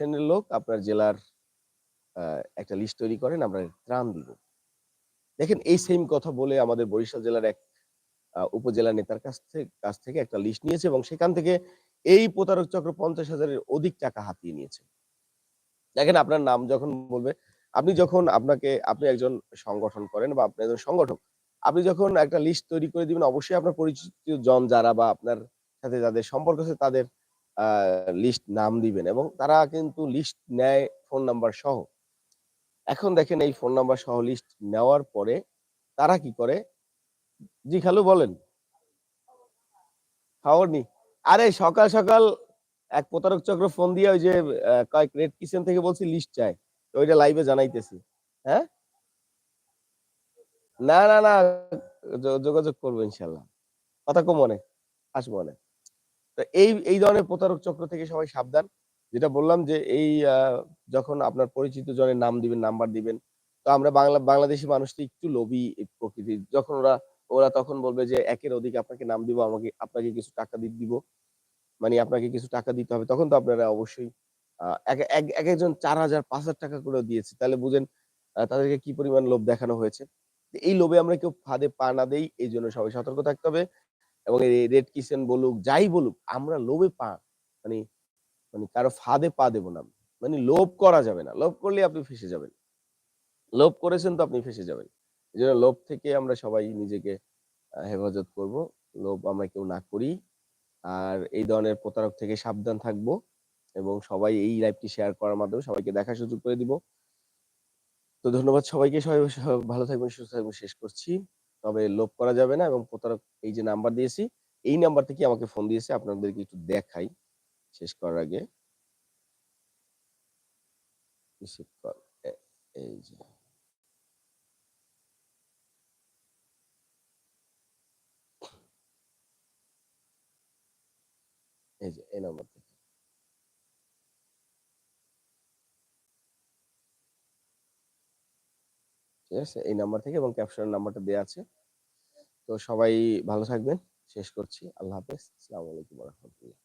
শ্রেণির লোক আপনার জেলার একটা লিস্ট তৈরি করেন আমরা ত্রাণ দিব। দেখেন এই সেম কথা বলে আমাদের বরিশাল জেলার এক উপজেলা নেতার কাছ থে কাছ থেকে একটা লিস্ট নিয়েছে এবং সেখান থেকে এই প্রতারক চক্র ৫০,০০০ এর অধিক টাকা হাতিয়ে নিয়েছে। দেখেন আপনার নাম যখন বলবে, আপনি যখন আপনাকে আপনি একজন সংগঠন করেন বা আপনি একজন সংগঠক। আপনি যখন একটা লিস্ট তৈরি করে দিবেন অবশ্যই আপনার পরিচিত জন যারা বা আপনার সাথে যাদের সম্পর্ক আছে তাদের লিস্ট নাম দিবেন এবং তারা কিন্তু লিস্ট নেয় ফোন নাম্বার সহ। এখন দেখেন এই ফোন নাম্বার সহ লিস্ট নেওয়ার পরে তারা কি করে জি খালু বলেন। খাওনি? আরে সকাল, সকাল এক প্রতারক চক্র ফোন দিয়ে ওই যে আ কয় রেড কিচেন থেকে বলছি লিস্ট। তো ওইটা লাইভে জানাইতেছি। হ্যাঁ? না, না, না যোগাযোগ করব ইনশাল্লাহ কথা কও মনে, আসব মনে। এই, এই ধরনের প্রতারক চক্র থেকে সবাই সাবধান। যেটা বললাম যে এই যখন আপনার পরিচিত জনের নাম দিবেন, নাম্বার দিবেন। তো আমরা বাংলা বাংলাদেশী মানুষ তো একটু লোভী প্রকৃতির। যখন ওরা, ওরা তখন বলবে যে একের অধিক আপনাকে নাম দিব, আমাকে আপনাকে কিছু টাকা দি দিব। মানে আপনাকে কিছু টাকা দিতে হবে। তখন তো আপনারা অবশ্যই এক এক একেকজন ৪,০০০ ৳৫,০০০ করেও দিয়েছে। তাহলে বুঝেন তাদেরকে কি পরিমাণ লোভ দেখানো হয়েছে। এই লোভে আমরা কেউ ফাঁদে পা না দেই। এই জন্য সবাই সতর্ক থাকতে হবে। এবং এই রেড কিচেন বলুক, যাই বলুক আমরা লোভে পা মানে, মানে কারও ফাঁদে পা দেব না। মানে লোভ করা যাবে না। লোভ করলে আপনি ফেঁসে যাবেন। লোভ করেছেন তো আপনি ফেঁসে যাবেন। এজন্য লোভ থেকে আমরা সবাই নিজেকে হেফাজত করব। লোভ আমরা কেউ না করি। আর এই ধরনের প্রতারক থেকে সাবধান থাকব এবং সবাই এই লাইভটি শেয়ার করার মাধ্যমে সবাইকে দেখার সুযোগ করে দিব। তো ধন্যবাদ সবাইকে। সবাই ভালো থাকবেন, সুস্থ থাকবেন শেষ করছি। তবে লোভ করা যাবে না এবং প্রতারক এই যে নাম্বার দিয়েছি, এই নাম্বার থেকে আমাকে ফোন দিয়েছে। আপনাদেরকে একটু দেখাই শেষ করার আগে। এই যে এই নাম্বার থেকে। ঠিক আছে? এই নাম্বার থেকে এবং ক্যাপশনের নাম্বারটা দেওয়া আছে। তো সবাই ভালো থাকবেন। শেষ করছি। আল্লাহ হাফেজ। আসসালামু আলাইকুম রহমতুল্লাহ।